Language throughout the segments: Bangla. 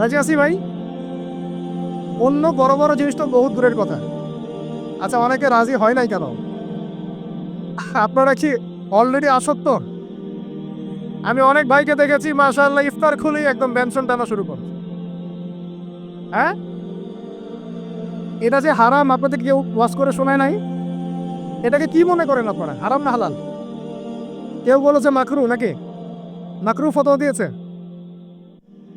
রাজি আছি ভাই? অন্য বড় বড় জিনিস তো বহুত দূরের কথা। আচ্ছা অনেকে রাজি হয় নাই কেন? আপনারা কি অলরেডি আসক্ত? আমি অনেক ভাইকে দেখেছি, মাশাআল্লাহ, ইফতার খুলেই একদম বেনশন টানা শুরু করে হ্যাঁ? এটা যে হারাম, আপনাদের কেউ ওয়াশ করে শোনায় নাই? এটাকে কি মনে করেন আপনারা? হারাম না হালাল? কেউ বলেছে মাকরু নাকি? মাকরু ফটো দিয়েছে?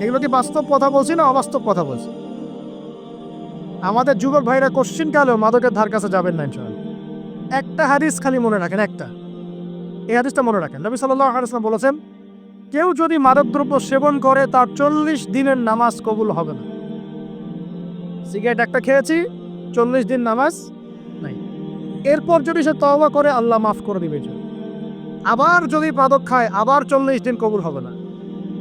এগুলো কি বাস্তব কথা বলছি না অবাস্তব কথা বলছি? আমাদের যুবক ভাইরা কোশ্চিন কালেও মাদকের ধার কাছে যাবেন না ইনশাআল্লাহ। একটা হাদিস খালি মনে রাখেন, একটা। এই হাদিসটা মনে রাখেন। নবী আলাইহি বলেছেন, কেউ যদি মাদকদ্রব্য সেবন করে, তার চল্লিশ দিনের নামাজ কবুল হবে না। সিগারেট একটা খেয়েছি, চল্লিশ দিন নামাজ নাই। এরপর যদি সে তওবা করে, আল্লাহ মাফ করে দিবে। আবার যদি মাদক খায়, আবার চল্লিশ দিন কবুল হবে না।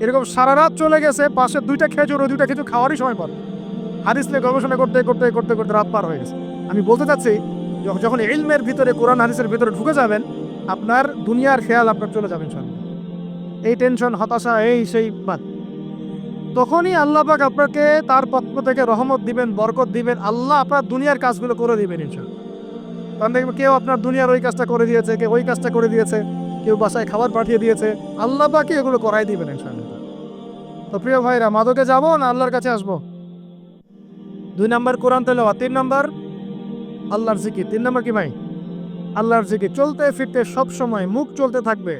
এরকম সারা রাত চলে গেছে, পাশে দুইটা খেজুর, ওই দুইটা খেজুর খাওয়ারই সময় পার হাদিস নিয়ে গবেষণা করতে করতে করতে করতে রাত পার হয়ে গেছে। আমি বলতে চাচ্ছি, যখ- যখন ইলমের ভিতরে, কোরআন হাদিসের ভিতরে ঢুকে যাবেন, আপনার দুনিয়ার খেয়াল আপনার চলে যাবেন সঙ্গে এই টেনশন, হতাশা, এই সেই বাদ। তখনই আল্লাহ পাক আপনাকে তার পক্ষ থেকে রহমত দিবেন, বরকত দিবেন, আল্লাহ আপনার দুনিয়ার কাজগুলো করে দিবেন ইনশাল্লাহ কারণ দেখবেন কেউ আপনার দুনিয়ার ওই কাজটা করে দিয়েছে, কেউ ওই কাজটা করে দিয়েছে, কেউ বাসায় খাবার পাঠিয়ে দিয়েছে, আল্লাহ পাকে এগুলো করাই দিবেন ইনশাল্লাহ তো প্রিয় ভাইরা, মাদকে যাব না আল্লাহর কাছে আসব? দুই নম্বর কোরআন তেলাওয়াত, তিন নম্বর আল্লাহর জিকির। তিন নম্বর কি ভাই? আল্লাহর জিকির। চলতে ফিরতে সব সময় মুখ চলতে থাকবে।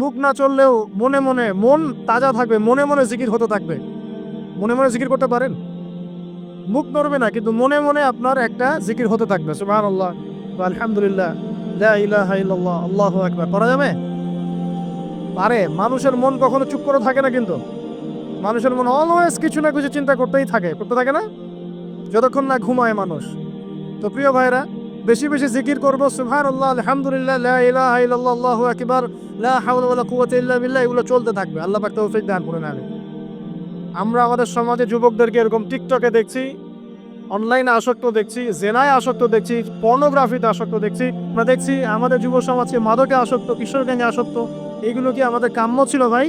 মুখ না চললেও মনে মনে মন তাজা থাকবে, মনে মনে জিকির হতে থাকবে। মনে মনে জিকির করতে পারেন? মুখ নড়বে না, কিন্তু মনে মনে আপনার একটা জিকির হতে থাকবে। সুবহান আল্লাহ আলহামদুলিল্লাহ আল্লাহু আকবার। করা যাবে? পারে। মানুষের মন কখনো চুপ করে থাকে না কিন্তু। মানুষের মন অলওয়েজ কিছু না কিছু চিন্তা করতেই থাকে, করতে থাকে না? যতক্ষণ না ঘুমায় মানুষ। তো প্রিয় ভাইরা বেশি বেশি জিকির করব সুবহান আল্লাহ আলহামদুলিল্লাহ, লা ইলাহা ইল্লাল্লাহ, আল্লাহু আকবার, লা হাওলা ওয়ালা কুওয়াতা ইল্লা বিল্লাহ, এগুলো চলতে থাকবে। আল্লাহ পাক তৌফিক দান করে নেবে আমরা আমাদের সমাজে যুবকদেরকে এরকম টিকটকে দেখছি, অনলাইনে আসক্ত দেখছি, জেনায় আসক্ত দেখছি, পর্নোগ্রাফিতে আসক্ত দেখছি। আমরা দেখছি আমাদের যুব সমাজকে মাদকে আসক্ত কিশোর আসক্ত। এগুলো কি আমাদের কাম্য ছিল ভাই?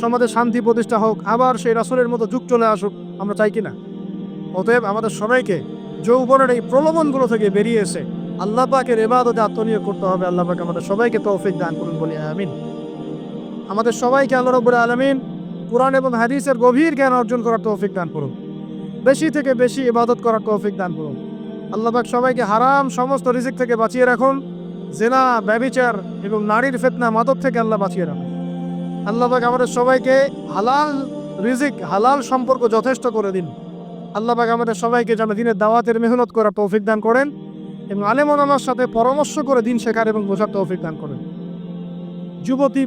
সমাজে শান্তি প্রতিষ্ঠা হোক, আবার সেই রাসূলের মতো যুগ চলে আসুক, আমরা চাই কি না অতএব আমাদের সবাইকে যৌবনের এই প্রলোভনগুলো থেকে বেরিয়ে এসে আল্লাহ এবাদতে আত্মনিয়োগ করতে হবে। আল্লাহ আমাদের সবাইকে তৌফিক দান করুন বলি, আমিন। আমাদের সবাইকে আল্লাহ রব্বুল আলমিন কোরআন এবং হাদিসের গভীর জ্ঞান অর্জন করার তৌফিক দান করুন। বেশি থেকে বেশি ইবাদত করার তৌফিক দান করুন। আল্লাহ পাক সবাইকে হারাম সমস্ত রিজিক থেকে বাঁচিয়ে রাখুন। জেনা ব্যবিচার এবং নারীর ফেতনা মাদক থেকে আল্লাহ বাঁচিয়ে রাখুন। আল্লাহ পাক আমাদের সবাইকে হালাল রিজিক, হালাল সম্পর্ক যথেষ্ট করে দিন। আল্লাহ পাক আমাদের সবাইকে যেন দিনের দাওয়াতের মেহনত করার তৌফিক দান করেন এবং আলেমন আমার সাথে পরামর্শ করে দিন শেখার এবং বোঝার তৌফিক দান করেন। যুবতী,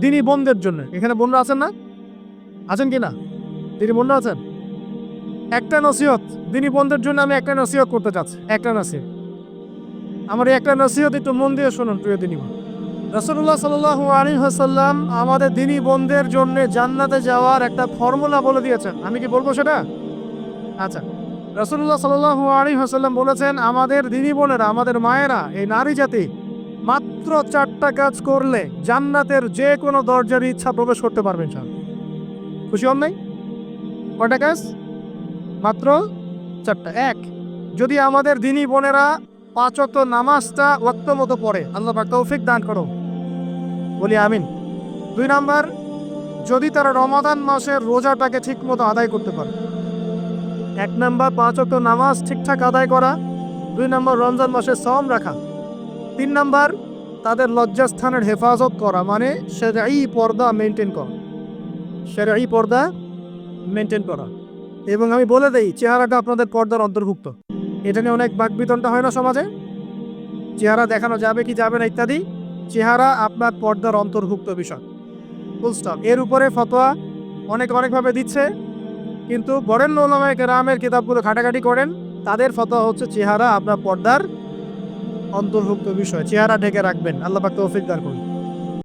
দিনী বোনদের জন্য। এখানে বোনরা আছেন না? আছেন কি না? দিনী বোনরা আছেন? একটা নসিহত, দিনী বোনদের জন্য আমি একটা নসিহত করতে চাচ্ছি। একটা নসিহত। আমার একটা নসিহত একটু মন দিয়ে শুনুন, প্রিয় দিনী বোন। রসুল্লাহ সাল্লাহ আলী হাসাল্লাম আমাদের দিনী বোনদের জন্য জান্নাতে যাওয়ার একটা ফর্মুলা বলে দিয়েছেন। আমি কি বলব সেটা? আচ্ছা। রসুল্লাহ সাল্লাহ আলী হাসাল্লাম বলেছেন, আমাদের দিনী বোনেরা, আমাদের মায়েরা, এই নারী জাতি মাত্র চারটা কাজ করলে জান্নাতের যে কোনো দরজার ইচ্ছা প্রবেশ করতে পারবেন স্যার খুশি হন নাই? কয়টা কাজ? মাত্র চারটা। এক, যদি আমাদের দিনী বোনেরা পাঁচ ওয়াক্ত নামাজটা ওয়াক্ত মতো পড়ে, আল্লাহ তৌফিক দান করো বলি আমিন। দুই নাম্বার, যদি তারা রমাদান মাসের রোজাটাকে ঠিক মতো আদায় করতে পারে। এক নাম্বার, পাঁচ ওয়াক্ত নামাজ ঠিকঠাক আদায় করা। দুই নাম্বার, রমজান মাসে সম রাখা। তিন নাম্বার, তাদের লজ্জাস্থানের হেফাজত করা মানে সেরাই পর্দা মেনটেন করা। সেরাই পর্দা মেনটেন করা। এবং আমি বলে দেই, চেহারাটা আপনাদের পর্দার অন্তর্ভুক্ত। এটা নিয়ে অনেক বাকবিতনটা হয় না সমাজে? চেহারা দেখানো যাবে কি যাবে না ইত্যাদি? চেহারা আপনার পর্দার অন্তর্ভুক্ত বিষয়। ফুলস্টপ এর উপরে ফতোয়া অনেক অনেকভাবে দিচ্ছে, কিন্তু বরেণ্য ওলামায় কেরামের কিতাবগুলো ঘাটাঘাটি করেন, তাদের ফতোয়া হচ্ছে চেহারা আপনার পর্দার অন্তর্ভুক্ত বিষয়। চেহারা ঢেকে রাখবেন। আল্লাহ পাক তৌফিক করুন।